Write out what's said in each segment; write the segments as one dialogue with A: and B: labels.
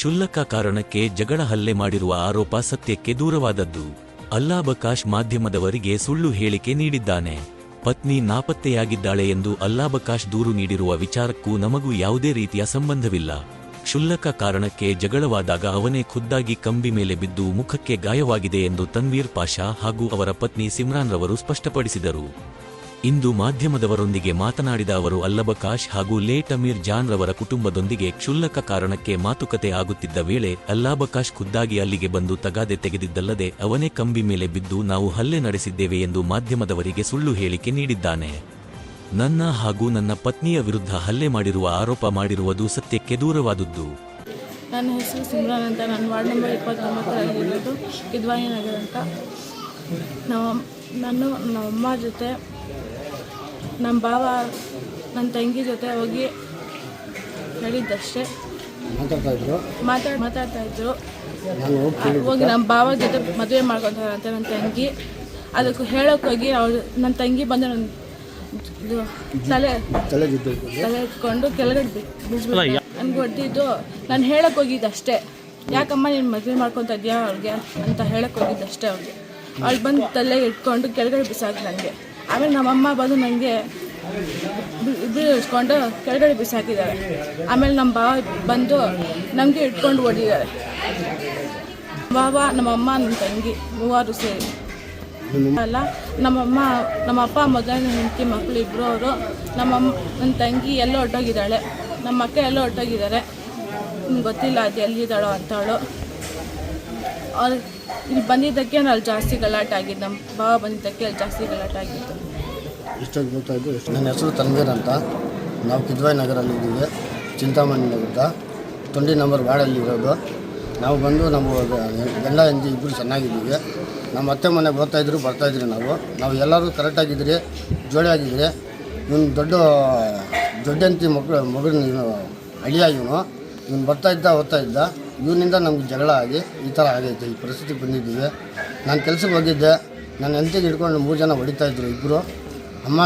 A: ಕ್ಷುಲ್ಲಕ ಕಾರಣಕ್ಕೆ ಜಗಳ ಹಲ್ಲೆ ಮಾಡಿರುವ ಆರೋಪ ಸತ್ಯಕ್ಕೆ ದೂರವಾದದ್ದು. ಅಲ್ಲಾಬಕಾಶ್ ಮಾಧ್ಯಮದವರಿಗೆ ಸುಳ್ಳು ಹೇಳಿಕೆ ನೀಡಿದ್ದಾನೆ. ಪತ್ನಿ ನಾಪತ್ತೆಯಾಗಿದ್ದಾಳೆ ಎಂದು ಅಲ್ಲಾಬಕಾಶ್ ದೂರು ನೀಡಿರುವ ವಿಚಾರಕ್ಕೂ ನಮಗೂ ಯಾವುದೇ ರೀತಿಯ ಸಂಬಂಧವಿಲ್ಲ. ಕ್ಷುಲ್ಲಕ ಕಾರಣಕ್ಕೆ ಜಗಳವಾದಾಗ ಅವನೇ ಖುದ್ದಾಗಿ ಕಂಬಿ ಮೇಲೆ ಬಿದ್ದು ಮುಖಕ್ಕೆ ಗಾಯವಾಗಿದೆ ಎಂದು ತನ್ವೀರ್ ಪಾಷಾ ಹಾಗೂ ಅವರ ಪತ್ನಿ ಸಿಮ್ರಾನ್ ರವರು ಸ್ಪಷ್ಟಪಡಿಸಿದರು. ಇಂದು ಮಾಧ್ಯಮದವರೊಂದಿಗೆ ಮಾತನಾಡಿದ ಅವರು, ಅಲ್ಲಬಕಾಶ್ ಹಾಗೂ ಲೇಟ್ ಅಮೀರ್ ಜಾನ್ ರವರ ಕುಟುಂಬದೊಂದಿಗೆ ಕ್ಷುಲ್ಲಕ ಕಾರಣಕ್ಕೆ ಮಾತುಕತೆ ಆಗುತ್ತಿದ್ದ ವೇಳೆ ಅಲ್ಲಾಬಕಾಶ್ ಖುದ್ದಾಗಿ ಅಲ್ಲಿಗೆ ಬಂದು ತಗಾದೆ ತೆಗೆದಿದ್ದಲ್ಲದೆ ಅವನೇ ಕಂಬಿ ಮೇಲೆ ಬಿದ್ದು ನಾವು ಹಲ್ಲೆ ನಡೆಸಿದ್ದೇವೆ ಎಂದು ಮಾಧ್ಯಮದವರಿಗೆ ಸುಳ್ಳು ಹೇಳಿಕೆ ನೀಡಿದ್ದಾನೆ. ನನ್ನ ಹಾಗೂ ನನ್ನ ಪತ್ನಿಯ ವಿರುದ್ಧ ಹಲ್ಲೆ ಮಾಡಿರುವ ಆರೋಪ ಮಾಡಿರುವುದು ಸತ್ಯಕ್ಕೆ ದೂರವಾದುದು
B: ನನ್ನ ಹೆಸರು ಸಿಮ್ರಾನ್ ಅಂತ ನಾನು ವಾರ್ಡ್ ನಂಬರ್ ಇಪ್ಪತ್ತೊಂಬತ್ತರಲ್ಲಿರೋದು ಕಿದ್ವಾಯಿ ನಗರ ಅಂತ. ನಮ್ಮ ನಾನು ನಮ್ಮಮ್ಮ ಜೊತೆ ನಮ್ಮ ಭಾವ ನನ್ನ ತಂಗಿ ಜೊತೆ ಹೋಗಿ ಹೇಳಿದ್ದಷ್ಟೇ
C: ಮಾತಾಡ್ತಾ ಇದ್ರು?
B: ಮಾತಾಡ್ ಮಾತಾಡ್ತಾ ಇದ್ರು.
C: ನಾನು ಹೋಗಿ
B: ಹೋಗಿ ನಮ್ಮ ಭಾವ ಜೊತೆ ಮದುವೆ ಮಾಡ್ಕೊತಾರಂತೆ ನನ್ನ ತಂಗಿ. ಅದಕ್ಕೆ ಹೇಳೋಕ್ಕೋಗಿ ಅವಳು ನನ್ನ ತಂಗಿ ಬಂದು ನನ್ನ ಇದು ತಲೆ
C: ತಲೆ
B: ತಲೆ ಇಟ್ಕೊಂಡು ಕೆಳಗಡೆ ಬಿದ್ಬಿಟ್ಟು ನನ್ಗೆ ಹೊಡೆದಿದ್ದು ನಾನು ಹೇಳಕ್ ಹೋಗಿದ್ದು ಅಷ್ಟೇ ಯಾಕಮ್ಮ ನೀನು ಮದುವೆ ಮಾಡ್ಕೊತ ಇದೆಯಾ ಅವ್ರಿಗೆ ಅಂತ ಹೇಳಕ್ ಹೋಗಿದ್ದು ಅಷ್ಟೇ ಅವ್ಳಿಗೆ ಅವ್ಳು ಬಂದು ತಲೆ ಇಟ್ಕೊಂಡು ಕೆಳಗಡೆ ಬಿಸಾಕಿ ನನಗೆ ಆಮೇಲೆ ನಮ್ಮಮ್ಮ ಬಂದು ನನಗೆ ಇದು ಇಟ್ಕೊಂಡು ಕೆಳಗಡೆ ಬಿಸಾಕಿದ್ದಾರೆ ಆಮೇಲೆ ನಮ್ಮ ಬಾವ ಬಂದು ನಮಗೆ ಇಟ್ಕೊಂಡು ಓಡಿದ್ದಾರೆ. ಬಾಬ ನಮ್ಮಮ್ಮ ನನ್ನ ತಂಗಿ ಮೂವರು ಸೇರಿ. ಅಲ್ಲ, ನಮ್ಮಮ್ಮ ನಮ್ಮ ಅಪ್ಪ ಮೊದಲನೇ ಹೆಂಡತಿ ಮಕ್ಕಳು ಇಬ್ಬರು ಅವರು, ನಮ್ಮಮ್ಮ, ನನ್ನ ತಂಗಿ ಎಲ್ಲ ಹೊಟ್ಟೋಗಿದ್ದಾಳೆ ನಮ್ಮ ಅಕ್ಕ ಎಲ್ಲ ಹೊಟ್ಟೋಗಿದ್ದಾರೆ ನಿಮ್ಗೆ ಗೊತ್ತಿಲ್ಲ ಅದು ಎಲ್ಲಿದ್ದಾಳೋ ಅಂತವಳು ಅವ್ರು ಇಲ್ಲಿ ಬಂದಿದ್ದಕ್ಕೆ ಅಲ್ಲಿ ಜಾಸ್ತಿ ಗಲಾಟೆ ಆಗಿದ್ದು ನಮ್ಮ ಭಾವ ಬಂದಿದ್ದಕ್ಕೆ ಅಲ್ಲಿ ಜಾಸ್ತಿ ಗಲಾಟೆ ಆಗಿತ್ತು
C: ಇಷ್ಟೊಂದು ಗೊತ್ತಾ ಇದ್ದು ನನ್ನ ಹೆಸರು ತನ್ವೀರ್ ಅಂತ. ನಾವು ಕಿದ್ವಾಯಿ ನಗರಲ್ಲಿ ಇದ್ದೀವಿ. ಚಿಂತಾಮಣಿ ನಗರದ. ತೊಂಡಿ ನಂಬರ್ ವಾರ್ಡಲ್ಲಿ ಇರೋದು. ನಾವು ಬಂದು ನಮ್ಮ ಗಂಡ ಹೆಂಡತಿ ಇಬ್ಬರು ಚೆನ್ನಾಗಿದ್ದೀವಿ. ನಮ್ಮ ಅತ್ತೆ ಮನೆಗೆ ಬರ್ತಾಯಿದ್ರು ಬರ್ತಾಯಿದ್ರಿ ನಾವು. ನಾವು ಎಲ್ಲರೂ ಕರೆಕ್ಟಾಗಿದ್ರಿ ಆಗಿದ್ದೀರಿ ಇವನು ದೊಡ್ಡ ದೊಡ್ಡಂತಿ ಮಕ್ಳು ಮಕ್ಕಳು ಮಗನ ಇವನು ಅಳಿಯ ಇವನು. ಇವನು ಬರ್ತಾ ಇದ್ದ ಓದ್ತಾ ಇದ್ದ. ಇವನಿಂದ ನಮ್ಗೆ ಜಗಳ ಆಗಿ ಈ ಥರ ಆಗೈತೆ, ಈ ಪರಿಸ್ಥಿತಿ ಬಂದಿದ್ದೀವಿ. ನಾನು ಕೆಲ್ಸಕ್ಕೆ ಹೋಗಿದ್ದೆ, ನನ್ನ ಹೆಂಡತಿಗೆ ಹಿಡ್ಕೊಂಡು ಮೂರು ಜನ ಹೊಡಿತಾಯಿದ್ರು ಇಬ್ಬರು ಅಮ್ಮ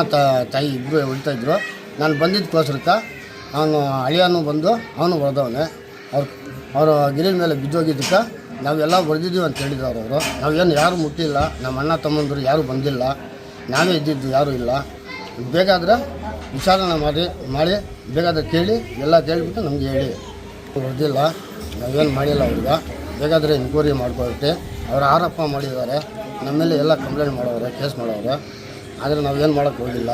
C: ತಾಯಿ ಇಬ್ಬರು ಹೊಡಿತಾಯಿದ್ರು ನಾನು ಬಂದಿದ್ದಕ್ಕೋಸ್ಕರಕ್ಕೆ ಅವನು, ಅಳಿಯನು ಬಂದು ಅವನು ಹೊಡೆದವನೆ. ಅವ್ರು, ಅವರ ಗಿರಿನ ಮೇಲೆ ಬಿದ್ದೋಗಿದ್ದಕ್ಕೆ ನಾವೆಲ್ಲ ಹೊಡೆದಿದ್ದೀವಿ ಅಂತ ಹೇಳಿದವ್ರು ಅವರು. ನಾವೇನು ಯಾರು ಮುಟ್ಟಿಲ್ಲ, ನಮ್ಮ ಅಣ್ಣ ತಮ್ಮಂದರು ಯಾರೂ ಬಂದಿಲ್ಲ, ನಾವೇ ಇದ್ದಿದ್ದು ಯಾರೂ ಇಲ್ಲ. ಬೇಕಾದ್ರೆ ವಿಚಾರಣೆ ಮಾಡಿ ಮಾಡಿ ಬೇಕಾದ್ರೆ ಕೇಳಿ, ಎಲ್ಲ ಕೇಳಿಬಿಟ್ಟು ನಮಗೆ ಹೇಳಿ. ಹೊಡೆದಿಲ್ಲ ನಾವೇನು ಮಾಡಿಲ್ಲ ಅವ್ರಿಗೆ. ಬೇಕಾದರೆ ಎನ್ಕ್ವೈರಿ ಮಾಡ್ಕೊಳ್ತೆ ಅವ್ರು ಆರೋಪ ಮಾಡಿದ್ದಾರೆ ನಮ್ಮ ಮೇಲೆ ಎಲ್ಲ ಕಂಪ್ಲೇಂಟ್ ಮಾಡೋರು ಕೇಸ್ ಮಾಡೋರು ಆದರೆ ನಾವೇನು ಮಾಡೋಕ್ಕೆ ಹೋಗಿಲ್ಲ.